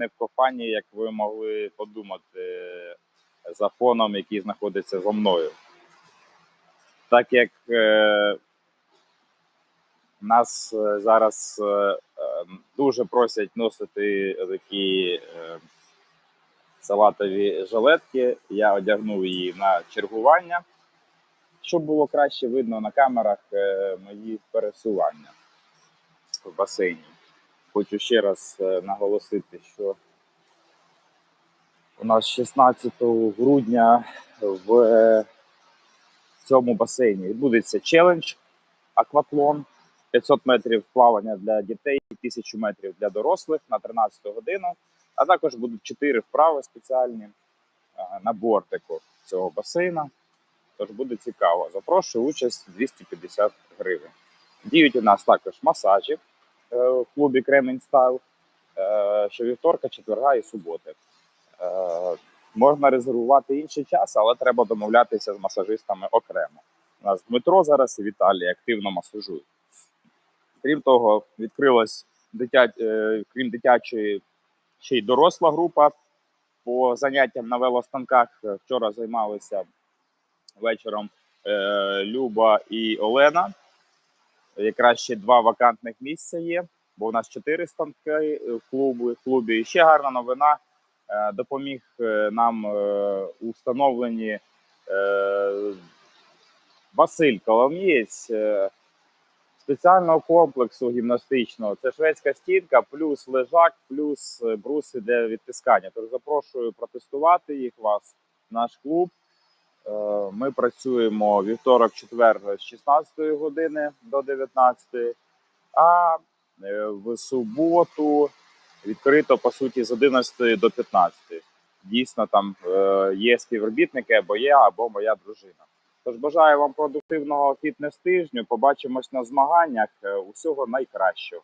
не в кофані, як ви могли подумати, за фоном, який знаходиться за мною. Так як е, нас е, зараз е, е, дуже просять носити такі е, салатові жилетки, я одягнув її на чергування, щоб було краще видно на камерах е, мої пересування в басейні. Хочу ще раз е, наголосити, що у нас 16 грудня в е, цьому басейні відбудеться челендж акватлон 500 метрів плавання для дітей 1000 метрів для дорослих на 13 годину. А також будуть 4 вправи спеціальні е, на бортику цього басейна. Тож буде цікаво. Запрошую участь 250 гривень. Діють у нас також масажі клубі Кремень Стайл е, щовівторка, четверга і суботи. Е, Можна резервувати інший час, але треба домовлятися з масажистами окремо. У нас Дмитро зараз і Віталій активно масажують. Крім того, відкрилась дитя... е, крім дитячої ще й доросла група по заняттям на велостанках. Вчора займалися вечором Люба і Олена. Якраз ще два вакантних місця є, бо у нас чотири станки е, в клубі. І ще гарна новина. е, Допоміг е, нам у встановленні Василь Коломієць спеціального комплексу гімнастичного. Це шведська стінка, плюс лежак, плюс бруси для відтискання. Тож запрошую протестувати їх вас, наш клуб. Ми працюємо вівторок, четвер з 16 години до 19, а в суботу відкрито по суті з 11 до 15. Дійсно, там е, є співробітники або я, або моя дружина. Тож бажаю вам продуктивного фітнес тижню. Побачимось на змаганнях. Е, Усього найкращого.